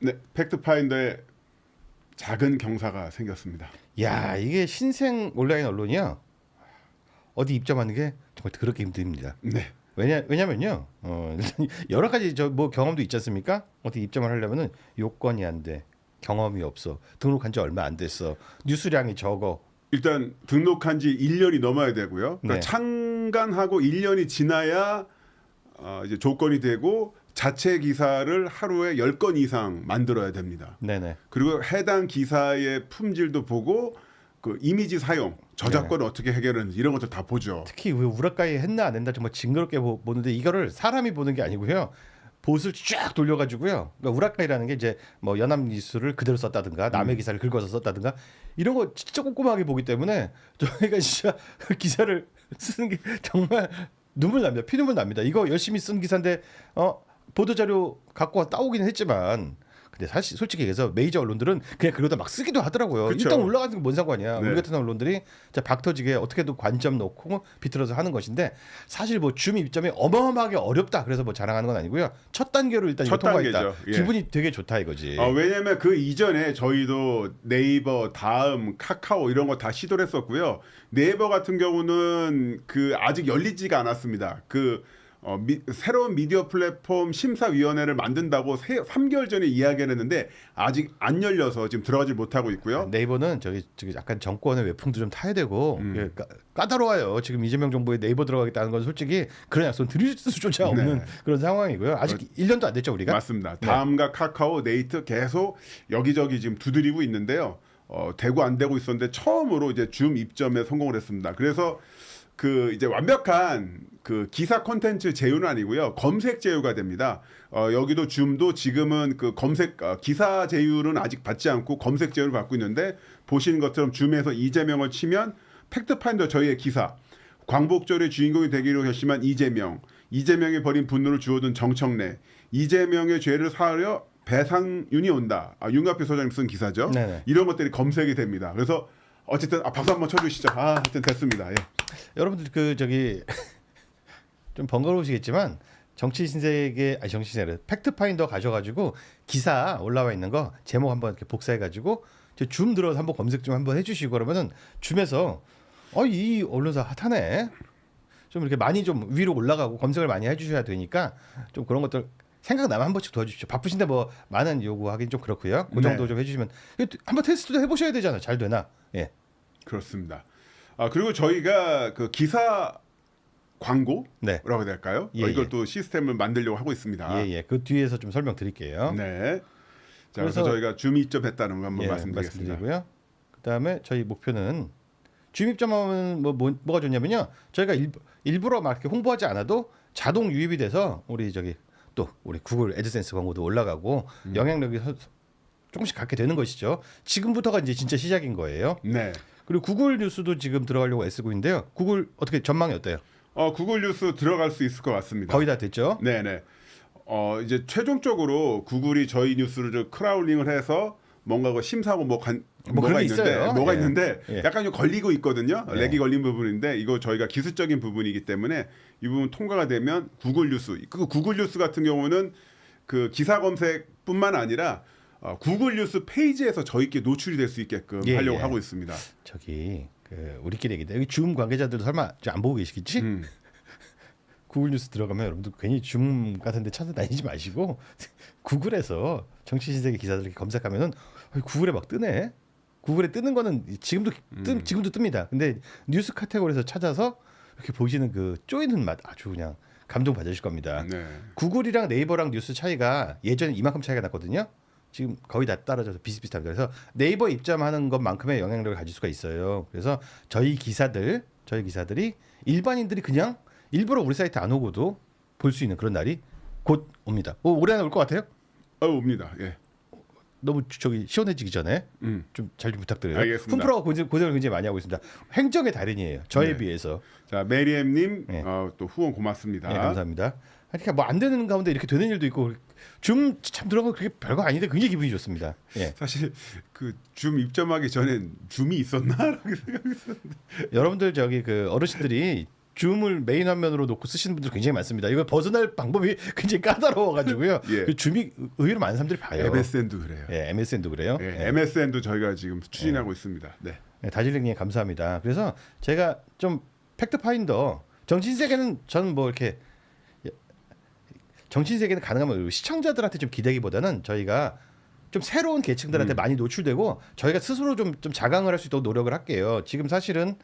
네, 팩트파인더에 작은 경사가 생겼습니다. 야 이게 신생 온라인 언론이야. 어디 입점하는 게 정말 그렇게 힘듭니다. 네. 왜냐 왜냐면요. 어, 여러 가지 저 뭐 경험도 있지 않습니까? 어떻게 입점을 하려면은 요건이 안 돼. 경험이 없어. 등록한 지 얼마 안 됐어. 뉴스량이 적어. 일단 등록한 지 1년이 넘어야 되고요. 그러니까 네. 창간하고 1년이 지나야 어, 이제 조건이 되고 자체 기사를 하루에 10건 이상 만들어야 됩니다. 네네. 그리고 해당 기사의 품질도 보고 그 이미지 사용, 저작권을 어떻게 해결하는지 이런 것도 다 보죠. 특히 왜 우라카이 했나 안 했나 정말 징그럽게 보, 보는데 이거를 사람이 보는 게 아니고요. 봇을 쫙 돌려가지고요. 그러니까 우라카이라는 게 이제 뭐 연합 뉴스를 그대로 썼다든가 남의 기사를 긁어서 썼다든가 이런 거 진짜 꼼꼼하게 보기 때문에 저희가 진짜 그 기사를 쓰는 게 정말 눈물 납니다. 피눈물 납니다. 이거 열심히 쓴 기사인데 어 보도 자료 갖고 와 따오기는 했지만 근데 사실 솔직히 얘기해서 메이저 언론들은 그냥 그러다 막 쓰기도 하더라고요. 그쵸. 일단 올라가는 게 뭔 상관이야. 네. 우리 같은 언론들이 자 박터지게 어떻게든 관점 놓고 비틀어서 하는 것인데 사실 뭐 줌 입점이 어마어마하게 어렵다. 그래서 뭐 자랑하는 건 아니고요. 첫 단계로 일단 첫 통과했다. 단계죠. 예. 기분이 되게 좋다 이거지. 어, 왜냐면 그 이전에 저희도 네이버, 다음, 카카오 이런 거 다 시도를 했었고요. 네이버 같은 경우는 그 아직 열리지가 않았습니다. 그 어, 미- 새로운 미디어 플랫폼 심사위원회를 만든다고 세, 3개월 전에 이야기를 했는데 아직 안 열려서 지금 들어가지 못하고 있고요. 네이버는 저기 저기 약간 정권의 외풍도 좀 타야 되고 음. 이게 까, 까다로워요. 지금 이재명 정부에 네이버 들어가겠다는 건 솔직히 그런 약속 드릴 수조차 없는 네. 그런 상황이고요. 아직 1년도 안 됐죠 우리가. 맞습니다. 다음과 카카오, 네이트 계속 여기저기 지금 두드리고 있는데요. 어, 되고 안 되고 있었는데 처음으로 이제 줌 입점에 성공을 했습니다. 그래서 그 이제 완벽한 그 기사 콘텐츠 제휴는 아니고요. 검색 제휴가 됩니다. 어, 여기도 줌도 지금은 그 검색 어, 기사 제휴는 아직 받지 않고 검색 제휴를 받고 있는데 보시는 것처럼 줌에서 이재명을 치면 팩트파인더 저희의 기사 광복절의 주인공이 되기로 결심한 이재명, 이재명이 벌인 분노를 주워둔 정청래, 이재명의 죄를 사하려 배상윤이 온다. 아, 윤가표 소장님 쓴 기사죠. 네네. 이런 것들이 검색이 됩니다. 그래서 어쨌든 아, 박수 한번 쳐주시죠. 아, 하여튼 됐습니다. 예. 여러분들 그 저기 좀 번거로우시겠지만 정치 신세계 아니 정치 신세계 팩트 파인더 가져가지고 기사 올라와 있는 거 제목 한번 이렇게 복사해가지고 저줌 들어서 한번 검색 좀 한번 해주시고 그러면은 줌에서 어이 언론사 핫하네 좀 이렇게 많이 좀 위로 올라가고 검색을 많이 해주셔야 되니까 좀 그런 것들 생각나면 한 번씩 도와주십시오. 바쁘신데 뭐 많은 요구하긴 좀 그렇고요. 그 정도 네. 좀 해주시면 한번 테스트도 해보셔야 되잖아요. 잘 되나? 예. 그렇습니다. 아, 그리고 저희가 그 기사 광고라고 네. 해야 될까요? 예, 어, 이걸 예. 또 시스템을 만들려고 하고 있습니다. 예, 예. 그 뒤에서 좀 설명드릴게요. 네. 자, 그래서, 그래서- 저희가 줌 입점했다는 거 한번 예, 말씀드리겠습니다. 말씀드리고요. 그다음에 저희 목표는 주입 입점하면 뭐, 뭐 뭐가 좋냐면요. 저희가 일, 일부러 막 이렇게 홍보하지 않아도 자동 유입이 돼서 우리 저기 또 우리 구글 애드센스 광고도 올라가고 음. 영향력이 서- 조금씩 갖게 되는 것이죠. 지금부터가 이제 진짜 시작인 거예요. 네. 그리고 구글 뉴스도 지금 들어가려고 애쓰고 있는데요. 구글 어떻게 전망이 어때요? 어, 구글 뉴스 들어갈 수 있을 것 같습니다. 거의 다 됐죠? 네네. 어 이제 최종적으로 구글이 저희 뉴스를 좀 크라울링을 해서 뭔가 그 심사하고 뭐 간, 뭐 뭐가 있는데 있어요. 뭐가 예. 있는데 예. 약간 좀 걸리고 있거든요. 예. 렉이 걸린 부분인데 이거 저희가 기술적인 부분이기 때문에 이 부분 통과가 되면 구글 뉴스 그 구글 뉴스 같은 경우는 그 기사 검색뿐만 아니라 어, 구글 뉴스 페이지에서 저희께 노출이 될 수 있게끔 예, 하려고 예. 하고 있습니다. 저기 그 우리끼리 얘기인데 여기 줌 관계자들도 설마 안 보고 계시겠지? 음. 구글 뉴스 들어가면 여러분들 괜히 줌 같은 데 찾아다니지 마시고 구글에서 정치 신세계 기사들 이렇게 검색하면은 어이, 구글에 막 뜨네. 구글에 뜨는 거는 지금도 뜨, 음. 지금도 뜹니다. 근데 뉴스 카테고리에서 찾아서 이렇게 보시는 그 쪼이는 맛 아주 그냥 감동 받으실 겁니다. 네. 구글이랑 네이버랑 뉴스 차이가 예전에 이만큼 차이가 났거든요. 지금 거의 다 따라져서 비슷비슷합니다. 그래서 네이버 입점하는 것만큼의 영향력을 가질 수가 있어요. 그래서 저희 기사들, 저희 기사들이 일반인들이 그냥 일부러 우리 사이트 안 오고도 볼 수 있는 그런 날이 곧 옵니다. 오, 올해 안에 올 것 같아요? 어 옵니다. 예. 너무 저기 시원해지기 전에 음. 좀잘 좀 부탁드려요. 알겠습니다. 훈프로가 고생, 고생을 굉장히 많이 하고 있습니다. 행정의 달인이에요. 저에 네. 비해서. 자 메리엠님 예. 어, 또 후원 고맙습니다. 네, 감사합니다. 그러니까 뭐 안 되는 가운데 이렇게 되는 일도 있고 줌 참 들어가면 그게 별거 아닌데 굉장히 기분이 좋습니다. 예. 사실 그 줌 입점하기 전엔 줌이 있었나라고 생각했었는데 여러분들 저기 그 어르신들이 줌을 메인 화면으로 놓고 쓰시는 분들 굉장히 많습니다. 이거 벗어날 방법이 굉장히 까다로워가지고요. 예. 그 줌이 의외로 많은 사람들이 봐요. MSN도 그래요. 예, MSN도 그래요. 예, MSN도 저희가 지금 추진하고 있습니다. 네. 네, 다질링님 감사합니다. 그래서 제가 좀 팩트 파인더 정신 세계는 저는 뭐 이렇게 정신 세계는 가능하면 시청자들한테 좀 기대기보다는 저희가 좀 새로운 계층들한테 많이 노출되고 저희가 스스로 좀 좀 자강을 할 수 있도록 노력을 할게요. 지금 사실은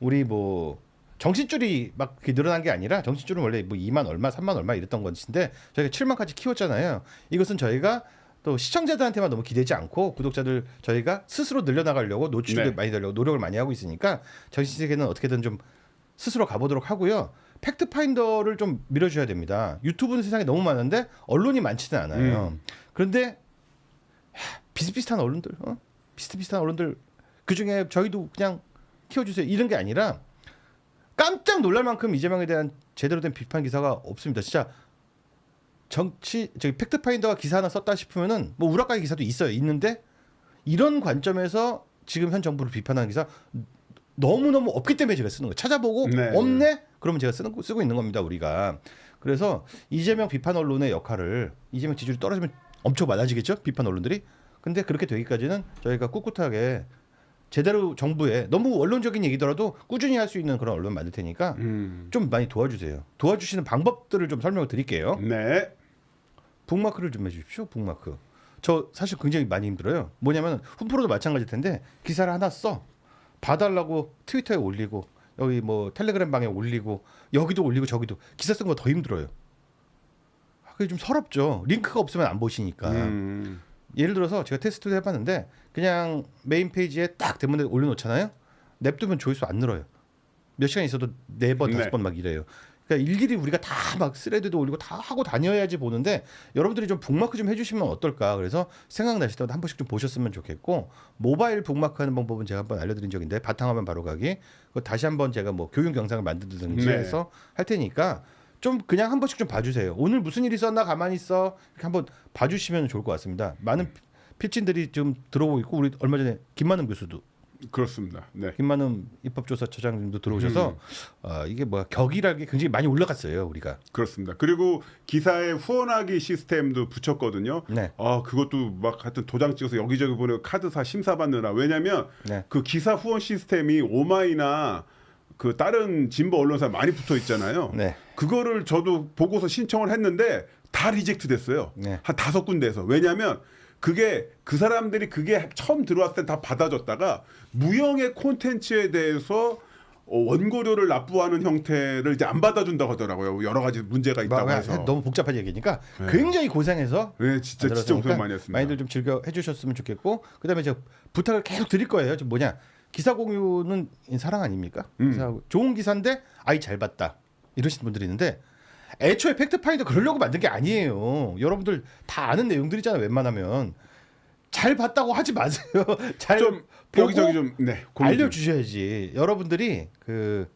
우리 뭐 정신줄이 막 늘어난 게 아니라 정신줄은 원래 뭐 2만 얼마, 3만 얼마 이랬던 것인데 저희가 7만까지 키웠잖아요. 이것은 저희가 또 시청자들한테만 너무 기대지 않고 구독자들 저희가 스스로 늘려나가려고 노출을 네. 많이 되려고 노력을 많이 하고 있으니까 정신 세계는 어떻게든 좀 스스로 가보도록 하고요. 팩트 파인더를 좀 밀어줘야 됩니다. 유튜브는 세상에 너무 많은데 언론이 많지는 않아요. 그런데 하, 비슷비슷한 언론들, 어? 비슷비슷한 언론들 그 중에 저희도 그냥 키워주세요 이런 게 아니라 깜짝 놀랄 만큼 이재명에 대한 제대로 된 비판 기사가 없습니다. 진짜 정치 저기 팩트 파인더가 기사 하나 썼다 싶으면은 뭐 우라카이 기사도 있어요. 있는데 이런 관점에서 지금 현 정부를 비판하는 기사 너무 너무 없기 때문에 제가 쓰는 거예요. 찾아보고 네. 없네? 그러면 제가 쓰는 거- 쓰고 있는 겁니다. 우리가 그래서 이재명 비판 언론의 역할을 이재명 지지율이 떨어지면 엄청 많아지겠죠? 비판 언론들이. 근데 그렇게 되기까지는 저희가 꿋꿋하게 제대로 정부에 너무 원론적인 얘기더라도 꾸준히 할 수 있는 그런 언론 만들 테니까 음. 좀 많이 도와주세요. 도와주시는 방법들을 좀 설명을 드릴게요. 네. 북마크를 좀 해주십시오. 북마크. 저 사실 굉장히 많이 힘들어요. 뭐냐면 홈프로도 마찬가지일 텐데 기사를 하나 써 봐달라고 트위터에 올리고 여기 뭐 텔레그램 방에 올리고 여기도 올리고 저기도 기사 쓴거더 힘들어요. 아, 그게 좀 서럽죠. 링크가 없으면 안 보시니까. 음. 예를 들어서 제가 테스트를 해봤는데 그냥 메인 페이지에 딱 대문에 올려놓잖아요. 냅두면 조회수 안 늘어요. 몇 시간 있어도 네번 네. 다섯 번 막 이래요. 그러니까 일일이 우리가 다 막 스레드도 올리고 다 하고 다녀야지 보는데 여러분들이 좀 북마크 좀 해주시면 어떨까. 그래서 생각나실 때마다 한 번씩 좀 보셨으면 좋겠고 모바일 북마크 하는 방법은 제가 한번 알려드린 적인데 바탕화면 바로 가기. 그거 다시 한번 제가 뭐 교육 영상을 만들든지 네. 해서 할 테니까 좀 그냥 한 번씩 좀 봐주세요. 오늘 무슨 일이 있었나 가만히 있어 이렇게 한번 봐주시면 좋을 것 같습니다. 많은 필진들이 좀 들어오고 있고 우리 얼마 전에 김만음 교수도 그렇습니다. 네. 김만음 입법조사처장님도 들어오셔서 어, 이게 뭐야 격이라는 게 굉장히 많이 올라갔어요 우리가. 그렇습니다. 그리고 기사에 후원하기 시스템도 붙였거든요. 네. 아 그것도 막 하여튼 도장 찍어서 여기저기 보내고 카드사 심사 받느라 왜냐면 네. 그 기사 후원 시스템이 오마이나 그 다른 진보 언론사 많이 붙어 있잖아요. 네. 그거를 저도 보고서 신청을 했는데 다 리젝트 됐어요. 네. 한 다섯 군데에서 왜냐하면 그게 그 사람들이 그게 처음 들어왔을 때 다 받아줬다가 무형의 콘텐츠에 대해서 어, 원고료를 납부하는 형태를 이제 안 받아준다고 하더라고요. 여러 가지 문제가 있다고 막 해서. 너무 복잡한 얘기니까 네. 굉장히 고생해서 네, 진짜 진짜 고생 많이 했습니다. 많이들 좀 즐겨 해주셨으면 좋겠고 그다음에 제가 부탁을 계속 드릴 거예요. 좀 뭐냐 기사 공유는 사랑 아닙니까? 음. 좋은 기사인데 아이 잘 봤다 이러시는 분들이 있는데 애초에 팩트 파인더 그러려고 만든 게 아니에요. 여러분들 다 아는 내용들이잖아요. 웬만하면 잘 봤다고 하지 마세요. 잘좀 보고 여기저기 좀 네. 알려주셔야지. 여러분들이 그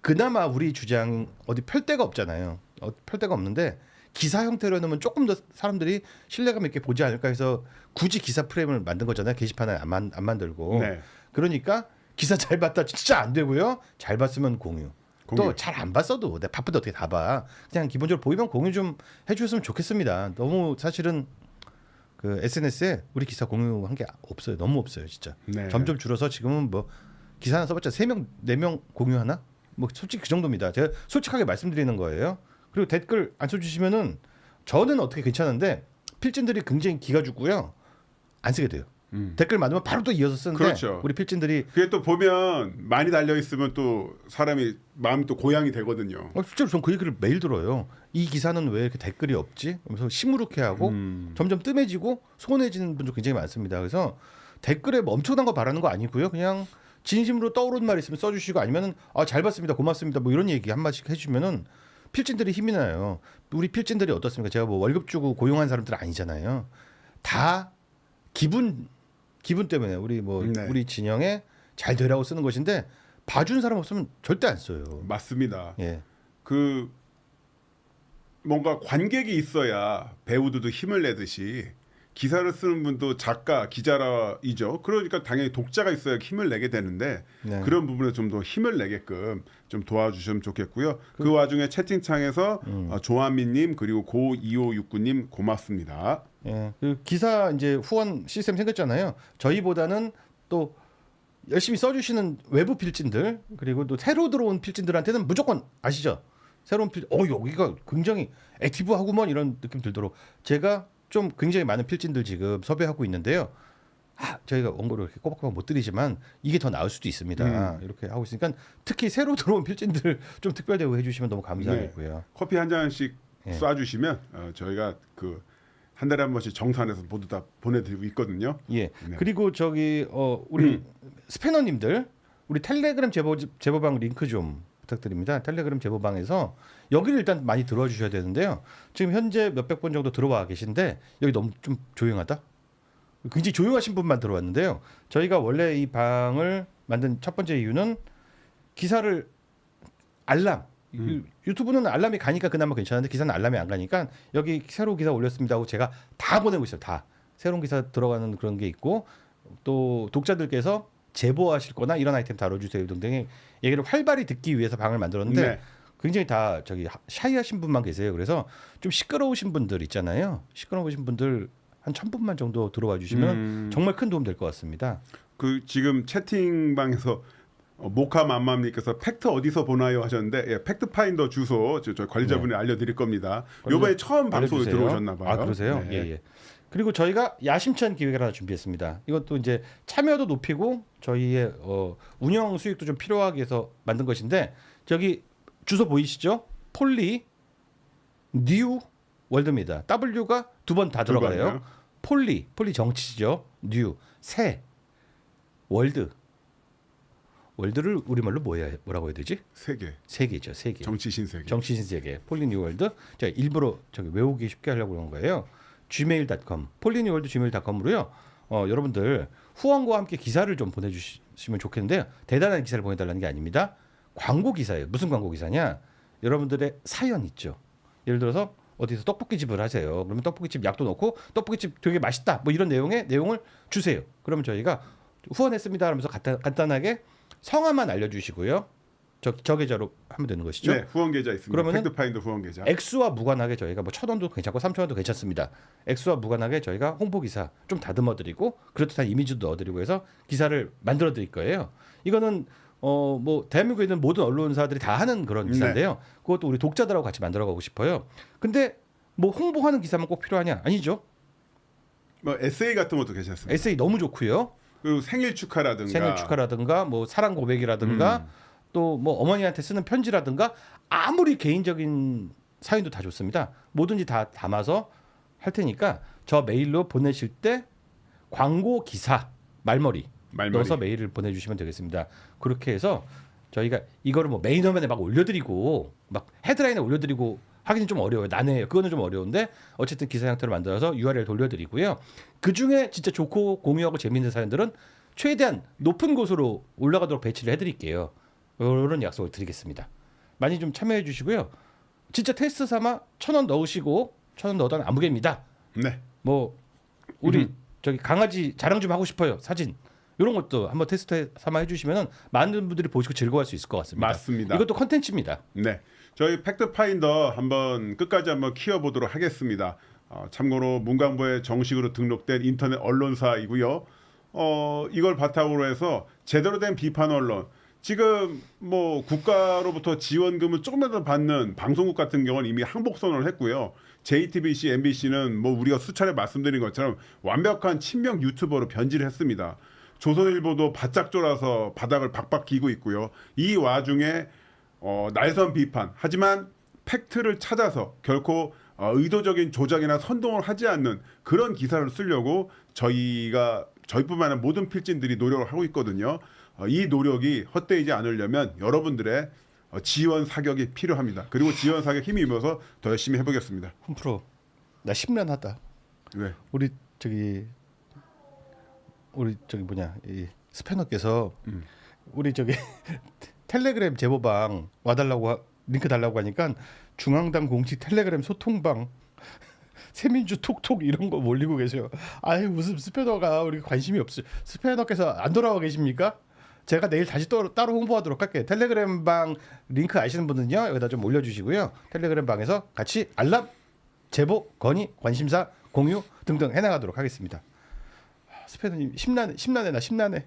그나마 우리 주장 어디 펼 데가 없잖아요. 어, 펼 데가 없는데 기사 형태로 해놓으면 조금 더 사람들이 신뢰감 있게 보지 않을까 해서 굳이 기사 프레임을 만든 거잖아요. 게시판을 안, 만, 안 만들고. 네. 그러니까 기사 잘 봤다 진짜 안 되고요. 잘 봤으면 공유. 공유. 또잘 안 봤어도 내가 바쁜데 어떻게 다 봐. 그냥 기본적으로 보이면 공유 좀 해주셨으면 좋겠습니다. 너무 사실은 그 SNS에 우리 기사 공유한 게 없어요. 너무 없어요, 진짜. 네. 점점 줄어서 지금은 뭐 기사 하나 써봤자 세 명 네 명 공유 하나? 뭐 솔직히 그 정도입니다. 제가 솔직하게 말씀드리는 거예요. 그리고 댓글 안 써주시면은 저는 어떻게 괜찮은데 필진들이 굉장히 기가 죽고요. 안 쓰게 돼요. 음. 댓글 많으면 바로 또 이어서 쓰는데 그렇죠. 우리 필진들이 그게 또 보면 많이 달려 있으면 또 사람이 마음이 또 고양이 되거든요. 어, 실제로 전 그 얘기를 매일 들어요. 이 기사는 왜 이렇게 댓글이 없지? 그래서 시무룩해 하고 음. 점점 뜸해지고 소원해지는 분도 굉장히 많습니다. 그래서 댓글에 뭐 엄청난 거 바라는 거 아니고요. 그냥 진심으로 떠오르는 말 있으면 써주시고 아니면은 아 잘 봤습니다, 고맙습니다, 뭐 이런 얘기 한 마디씩 해주면은 필진들이 힘이 나요. 우리 필진들이 어떻습니까? 제가 뭐 월급 주고 고용한 사람들 아니잖아요. 다 기분 기분 때문에 우리 뭐 네. 우리 진영에 잘 되라고 쓰는 것인데 봐준 사람 없으면 절대 안 써요. 맞습니다. 예. 그 뭔가 관객이 있어야 배우들도 힘을 내듯이 기사를 쓰는 분도 작가, 기자라이죠. 그러니까 당연히 독자가 있어야 힘을 내게 되는데 네. 그런 부분에 좀 더 힘을 내게끔 좀 도와주시면 좋겠고요. 그, 와중에 채팅창에서 음. 어, 조한민님 그리고 고 2569님 고맙습니다. 예, 그 기사 이제 후원 시스템 생겼잖아요. 저희보다는 또 열심히 써주시는 외부 필진들 그리고 또 새로 들어온 필진들한테는 무조건 아시죠? 새로운 필, 어 여기가 굉장히 액티브하구먼 이런 느낌 들도록 제가 좀 굉장히 많은 필진들 지금 섭외하고 있는데요. 아, 저희가 원고를 이렇게 꼬박꼬박 못 드리지만 이게 더 나을 수도 있습니다. 이렇게 하고 있으니까 특히 새로 들어온 필진들 좀 특별 대우 해 주시면 너무 감사하겠고요. 커피 한 잔씩 예. 쏴주시면 어, 저희가 그 한 달에 한 번씩 정산해서 모두 다 보내드리고 있거든요. 예. 네. 그리고 저기 어 우리 스패너님들 우리 텔레그램 제보 제보방 링크 좀 부탁드립니다. 텔레그램 제보방에서 여기를 일단 많이 들어와 주셔야 되는데요. 지금 현재 몇백 분 정도 들어와 계신데 여기 너무 좀 조용하다. 굉장히 조용하신 분만 들어왔는데요. 저희가 원래 이 방을 만든 첫 번째 이유는 기사를 알람 유- 유튜브는 알람이 가니까 그나마 괜찮은데 기사는 알람이 안 가니까 여기 새로 기사 올렸습니다 하고 제가 다 보내고 있어요. 다 새로운 기사 들어가는 그런 게 있고 또 독자들께서 제보하실 거나 이런 아이템 다뤄주세요 등등의 얘기를 활발히 듣기 위해서 방을 만들었는데 네. 굉장히 다 저기 하- 샤이하신 분만 계세요. 그래서 좀 시끄러우신 분들 있잖아요. 시끄러우신 분들 한 천 분만 정도 들어와 주시면 음. 정말 큰 도움 될 것 같습니다. 그 지금 채팅방에서 어, 모카맘맘님께서 팩트 어디서 보나요 하셨는데 예, 팩트 파인더 주소 저, 저 관리자분이 알려드릴 겁니다. 요번에 처음 방송에 네. 들어오셨나 봐요. 아 그러세요? 네. 예 예. 그리고 저희가 야심찬 기획을 하나 준비했습니다. 이것도 이제 참여도 높이고 저희의 어, 운영 수익도 좀 필요하게 해서 만든 것인데 저기 주소 보이시죠? 폴리 뉴 월드입니다. W가 두 번다두 들어가요. 폴리 폴리 정치죠. 뉴새 월드 월드를 우리말로 뭐야 뭐라고 해야 되지? 세계 세계죠. 세계. 정치 신세계. 정치 신세계 폴리 뉴 월드 제가 일부러 저기 외우기 쉽게 하려고 그런 거예요. gmail.com 폴리뉴월드 gmail.com으로요. 어, 여러분들 후원과 함께 기사를 좀 보내주시면 좋겠는데요. 대단한 기사를 보내달라는 게 아닙니다. 광고 기사예요. 무슨 광고 기사냐? 여러분들의 사연 있죠. 예를 들어서 어디서 떡볶이 집을 하세요. 그러면 떡볶이 집 약도 넣고 떡볶이 집 되게 맛있다. 뭐 이런 내용의 내용을 주세요. 그러면 저희가 후원했습니다. 하면서 간단, 간단하게 성함만 알려주시고요. 저, 저 계좌로 하면 되는 것이죠. 네, 후원 계좌 있습니다. 그러면은 팩트 파인더 후원 계좌. 액수와 무관하게 저희가 뭐 천 원도 괜찮고 삼천 원도 괜찮습니다. 액수와 무관하게 저희가 홍보 기사 좀 다듬어 드리고 그렇듯한 이미지도 넣어 드리고 해서 기사를 만들어 드릴 거예요. 이거는 어 뭐 대한민국에 있는 모든 언론사들이 다 하는 그런 기사인데요. 그것도 우리 독자들하고 같이 만들어 가고 싶어요. 근데 뭐 홍보하는 기사만 꼭 필요하냐? 아니죠. 뭐 에세이 같은 것도 괜찮습니다. 에세이 너무 좋고요. 그리고 생일 축하라든가 생일 축하라든가 뭐 사랑 고백이라든가 음. 또 뭐 어머니한테 쓰는 편지라든가 아무리 개인적인 사연도 다 좋습니다. 뭐든지 다 담아서 할 테니까 저 메일로 보내실 때 광고 기사 말머리, 말머리. 넣어서 메일을 보내주시면 되겠습니다. 그렇게 해서 저희가 이거를 뭐 메인 화면에 막 올려드리고 막 헤드라인에 올려드리고 하기는 좀 어려워요. 난해해요. 그거는 좀 어려운데 어쨌든 기사 형태로 만들어서 URL 돌려드리고요. 그 중에 진짜 좋고 공유하고 재밌는 사연들은 최대한 높은 곳으로 올라가도록 배치를 해드릴게요. 이런 약속을 드리겠습니다. 많이 좀 참여해 주시고요. 진짜 테스트 삼아 천 원 넣으시고 천 원 넣어도 아무개입니다. 네. 뭐 우리 음. 저기 강아지 자랑 좀 하고 싶어요. 사진 이런 것도 한번 테스트 삼아 해주시면 많은 분들이 보시고 즐거워할 수 있을 것 같습니다. 맞습니다. 이것도 컨텐츠입니다. 네. 저희 팩트 파인더 한번 끝까지 한번 키워보도록 하겠습니다. 어, 참고로 문광부에 정식으로 등록된 인터넷 언론사이고요. 어, 이걸 바탕으로 해서 제대로 된 비판 언론 지금 뭐 국가로부터 지원금을 조금이라도 받는 방송국 같은 경우는 이미 항복 선언을 했고요. JTBC, MBC는 뭐 우리가 수차례 말씀드린 것처럼 완벽한 친명 유튜버로 변질을 했습니다. 조선일보도 바짝 졸아서 바닥을 박박 기고 있고요. 이 와중에 어, 날선 비판 하지만 팩트를 찾아서 결코 어, 의도적인 조작이나 선동을 하지 않는 그런 기사를 쓰려고 저희가 저희뿐만 아니라 모든 필진들이 노력을 하고 있거든요. 어, 이 노력이 헛되이지 않으려면 여러분들의 어, 지원 사격이 필요합니다. 그리고 지원 사격 힘이 입어서 더 열심히 해보겠습니다. 홈프로 나 심란하다. 네. 우리 저기 우리 저기 뭐냐 이 스패너께서 음. 우리 저기 텔레그램 제보방 와달라고 하- 링크 달라고 하니까 중앙당 공식 텔레그램 소통방 세민주 톡톡 이런 거 몰리고 계세요. 아유 무슨 스패너가 우리 관심이 없어요. 스패너께서 안 돌아와 계십니까? 제가 내일 다시 또 따로 홍보하도록 할게요. 텔레그램 방 링크 아시는 분은요 여기다 좀 올려주시고요. 텔레그램 방에서 같이 알람, 제보, 건의, 관심사, 공유 등등 해나가도록 하겠습니다. 아, 스패너님 심란해, 심란해 나 심란해.